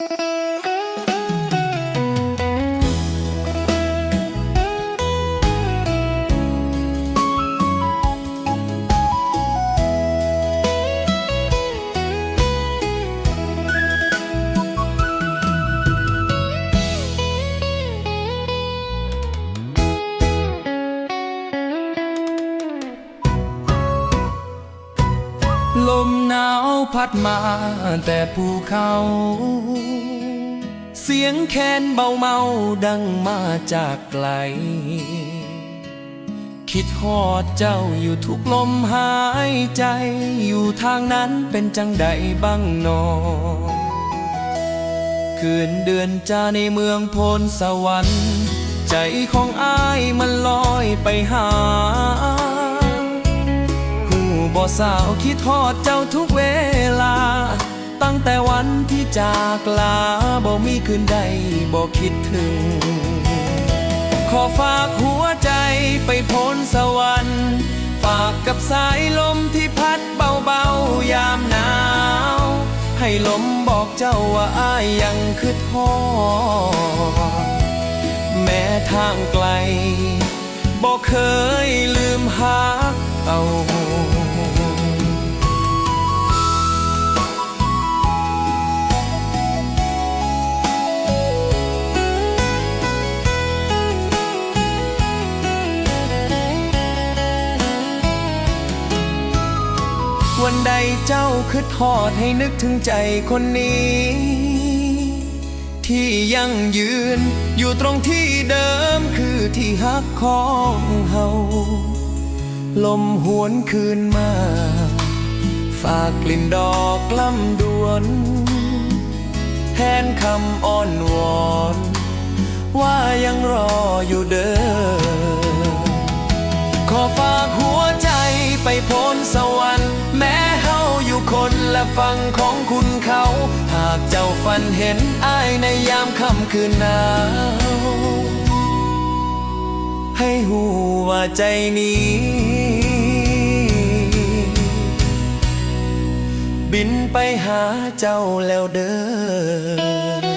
Música ลมหนาวพัดมาแต่ภูเขา เสียงแคนเบาเมาดังมาจากไกล คิดฮอดเจ้าอยู่ทุกลมหายใจ อยู่ทางนั้นเป็นจังใดบ้างหนอคืนเดือนจาในเมืองพลสวรรค์ ใจของอ้ายมันลอยไปหา บ่สาวคิดทอดเจ้าทุกเวลา ตั้งแต่วันที่จากลาบ่มีคืนใดบ่คิดถึง ขอฝากหัวใจไปพ้นสวรรค์ ฝากกับสายลมที่พัดเบาๆยามหนาว ให้ลมบอกเจ้าว่าอ้ายยังคือทอดแม้ทางไกลบอกเคยลืมหักเอา วันใดเจ้าคือทอดให้นึกถึงใจคนนี้ ที่ยังยืนอยู่ตรงที่เดิมคือที่ฮักของเฮาลมหวนคืนมา ฝากกลิ่นดอกลำดวนแทนคำอ้อนวอน ว่ายังรออยู่เด้อขอฝา และฟังของคุณเขา หากเจ้าฝันเห็นอ้ายในยามค่ำคืนหนาว ให้หูว่าใจนี้ บินไปหาเจ้าแล้วเด้อ